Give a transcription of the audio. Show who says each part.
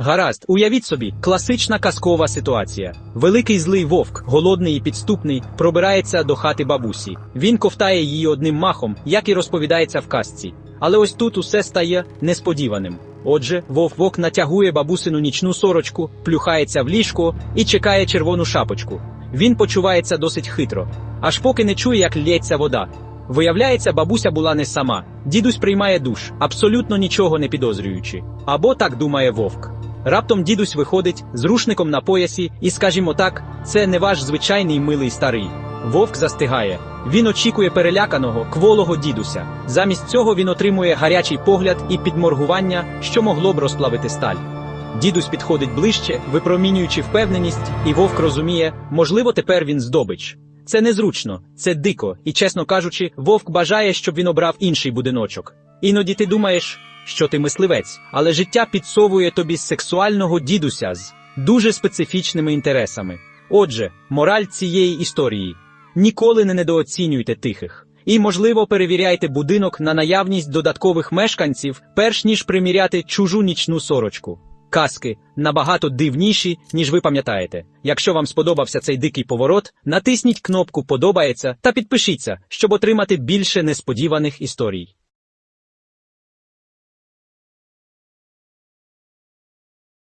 Speaker 1: Гаразд, уявіть собі, класична казкова ситуація. Великий злий вовк, голодний і підступний, пробирається до хати бабусі. Він ковтає її одним махом, як і розповідається в казці. Але ось тут усе стає несподіваним. Отже, вовк натягує бабусину нічну сорочку, плюхається в ліжко і чекає червону шапочку. Він почувається досить хитро, аж поки не чує, як лється вода. Виявляється, бабуся була не сама. Дідусь приймає душ, абсолютно нічого не підозрюючи. Або так думає вовк. Раптом дідусь виходить з рушником на поясі, і, скажімо так, це не ваш звичайний милий старий. Вовк застигає. Він очікує переляканого, кволого дідуся. Замість цього він отримує гарячий погляд і підморгування, що могло б розплавити сталь. Дідусь підходить ближче, випромінюючи впевненість, і вовк розуміє, можливо, тепер він здобич. Це незручно, це дико, і, чесно кажучи, вовк бажає, щоб він обрав інший будиночок. Іноді ти думаєш, що ти мисливець, але життя підсовує тобі сексуального дідуся з дуже специфічними інтересами. Отже, мораль цієї історії: ніколи не недооцінюйте тихих. І, можливо, перевіряйте будинок на наявність додаткових мешканців, перш ніж приміряти чужу нічну сорочку. Казки набагато дивніші, ніж ви пам'ятаєте. Якщо вам сподобався цей дикий поворот, натисніть кнопку Подобається та підпишіться, щоб отримати більше несподіваних історій.